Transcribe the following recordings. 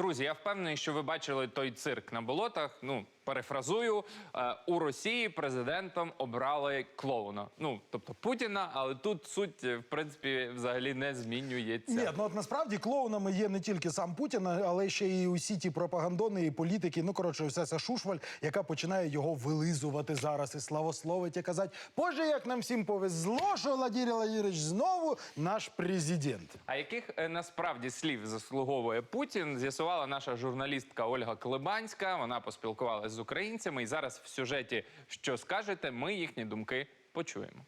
Друзі, я впевнений, що ви бачили той цирк на болотах. Ну, перефразую, е, у Росії президентом обрали клоуна. Ну, тобто Путіна, але тут суть, е, в принципі, взагалі не змінюється. Ні, ну от насправді клоунами є не тільки сам Путін, але ще й усі ті пропагандони і політики. Ну коротше, вся ця шушваль, яка починає його вилизувати зараз і славословить і казати, Боже, як нам всім повезло, що Владимир Владимирович знову наш президент. А яких е, насправді слів заслуговує Путін, з'ясувала наша журналістка Ольга Клебанська. Вона поспілкувалася з українцями, і зараз в сюжеті що скажете, ми їхні думки почуємо.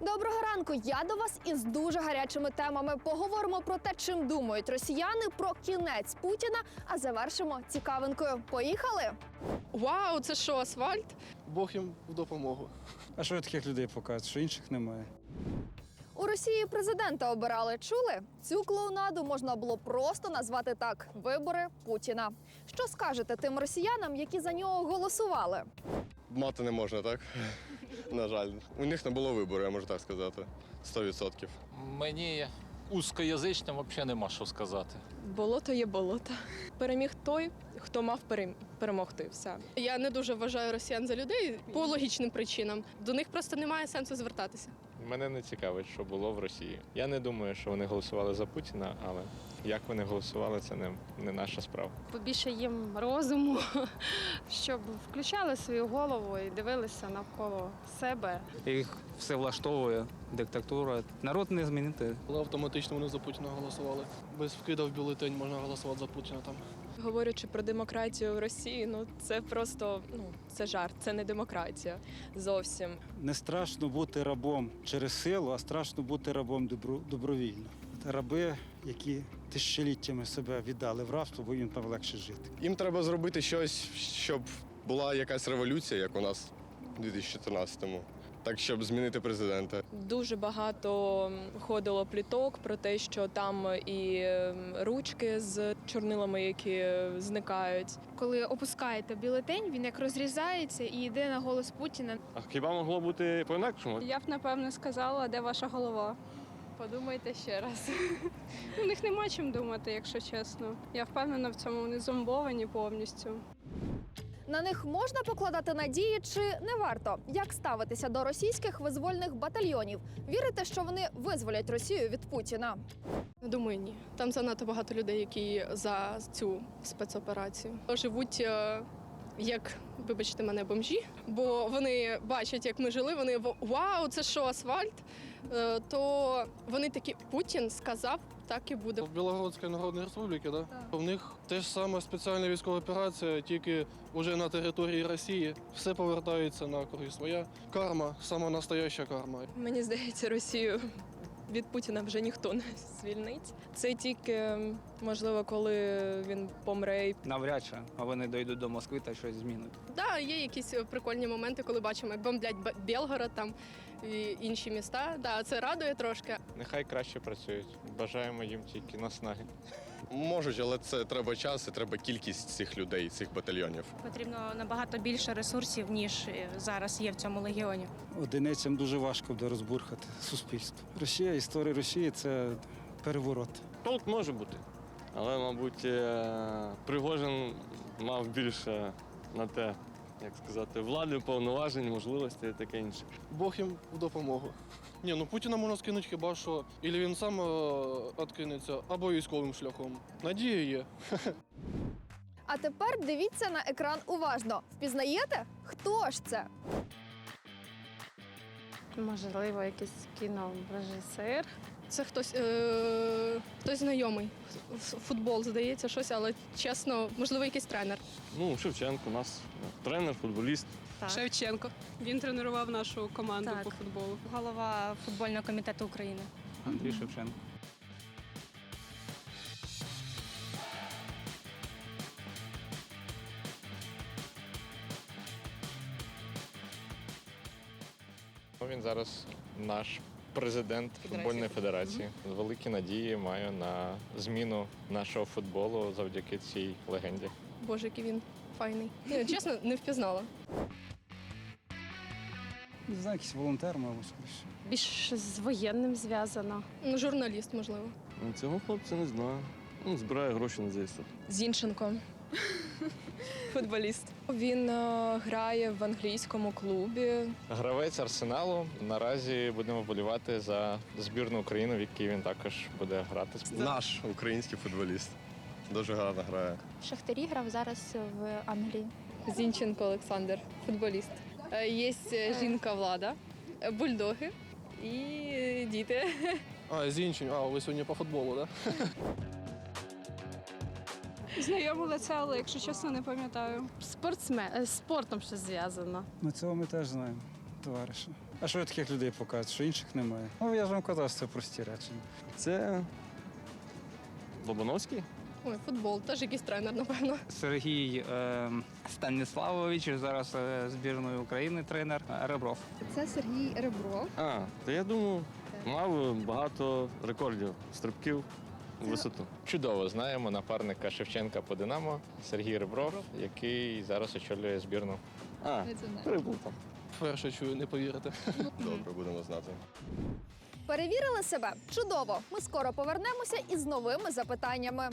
Доброго ранку. Я до вас із дуже гарячими темами. Поговоримо про те, чим думають росіяни, про кінець Путіна, а завершимо цікавинкою. Поїхали! Вау, це що, асфальт? Бог їм в допомогу. А що таких людей показують, що інших немає? Росії президента обирали. Чули? Цю клоунаду можна було просто назвати так: вибори Путіна. Що скажете тим росіянам, які за нього голосували? Мати не можна, так? На жаль. У них не було вибору, я можу так сказати. 100%. Мені узкоязичним взагалі нема що сказати. Болото є болото. Переміг той, хто мав перем- перемогти. Все. Я не дуже вважаю росіян за людей по логічним причинам. До них просто немає сенсу звертатися. Мене не цікавить, що було в Росії. Я не думаю, що вони голосували за Путіна, але як вони голосували, це не, не наша справа. побільше їм розуму, щоб включали свою голову і дивилися навколо себе. Їх все влаштовує, диктатура. Народ не змінити. Але автоматично вони за Путіна голосували. Без вкида в бюлетень можна голосувати за Путіна там. Говорячи про демократію в Росії, ну це просто ну це жарт, це не демократія зовсім. Не страшно бути рабом через силу, а страшно бути рабом добро- добровільно. Раби, які тисячоліттями себе віддали в рабство, бо їм там легше жити. Їм треба зробити щось, щоб була якась революція, як у нас у 2014-му. Так, щоб змінити президента. Дуже багато ходило пліток про те, що там і ем, ручки з чорнилами, які зникають. Коли опускаєте бюлетень, він як розрізається і йде на голос Путіна. А хіба могло бути по-інакшому? Я б напевно сказала, де ваша голова. Подумайте ще раз. У них нема чим думати, якщо чесно. Я впевнена в цьому, вони зомбовані повністю. На них можна покладати надії чи не варто? Як ставитися до російських визвольних батальйонів? Вірите, що вони визволять Росію від Путіна? Думаю, ні. Там занадто багато людей, які за цю спецоперацію живуть. е, Як, вибачте мене, бомжі, бо вони бачать, як ми жили. Вони вау, це що, асфальт? Е, То вони такі Путін сказав, так і буде. В Білогородській Народній Республіці, да? У них теж саме спеціальна військова операція, тільки вже на території Росії. Все повертається на круги своя. Карма, сама настояща карма. Мені здається, Росію від Путіна вже ніхто не звільнить. Це тільки можливо, коли він помре. Навряд чи, а вони дійдуть до Москви та щось змінить. Да, є якісь е, прикольні моменти, коли бачимо, як бомблять Білгород там і інші міста. Да, це радує трошки. Нехай краще працюють. Бажаємо їм тільки наснаги. Можуть, але це треба час і треба кількість цих людей, цих батальйонів. Потрібно набагато більше ресурсів, ніж зараз є в цьому легіоні. Одиницям дуже важко буде розбурхати суспільство. Росія, історія Росії це переворот. Толк може бути. Але, мабуть, е, Пригожин мав більше на те, як сказати, влади, повноважень, можливостей і таке інше. Бог їм в допомогу. Ні, ну Путіна можна скинути хіба що. Ілі він сам відкинеться, або військовим шляхом. Надія є. А тепер дивіться на екран уважно. Впізнаєте? Хто ж це? Можливо, якийсь кінорежисер. Це хтось, е, хтось знайомий. Футбол, здається, щось, але чесно, можливо, якийсь тренер. Ну, Шевченко у нас тренер, футболіст. Шевченко. Він тренував нашу команду Так. по футболу. Голова футбольного комітету України. Андрій Шевченко. Ну, Він зараз наш президент футбольної федерації. Великі надії маю на зміну нашого футболу завдяки цій легенді. Боже, який він файний. Ні, чесно, не впізнала. Не знаю, якийсь волонтер, мабуть, скоріше. Більш з воєнним зв'язано. Ну, журналіст, можливо. Цього хлопця не знаю. Він збирає гроші на ЗСУ. Зінченко. Футболіст. Він е, грає в англійському клубі. Гравець арсеналу. Наразі будемо вболівати за збірну України, в якій він також буде грати. Наш український футболіст. Дуже гарно грає. В Шахтарі грав зараз в Англії. Зінченко Олександр, футболіст. Є жінка влада, бульдоги і діти. А, Зінчин, а ви сьогодні по футболу, так? Знайоме лице, але якщо чесно, не пам'ятаю. Спортсмен з спортом щось зв'язано. Ну цього ми теж знаємо, товариша. А що ви таких людей показуєте, що інших немає? Ну я ж вам казав, що це прості речі. Це Лобановський? Ой, футбол, теж якийсь тренер, напевно. Сергій е, Станіславович, зараз е, збірної України тренер е, Ребров. Це Сергій Ребров. А, то я думаю, мав багато рекордів стрибків в висоту. Чудово знаємо напарника Шевченка по Динамо Сергій Ребров, який зараз очолює збірну. А, прибув там. Перше чую, не повірите. Добре, будемо знати. Перевірили себе? Чудово! Ми скоро повернемося із новими запитаннями.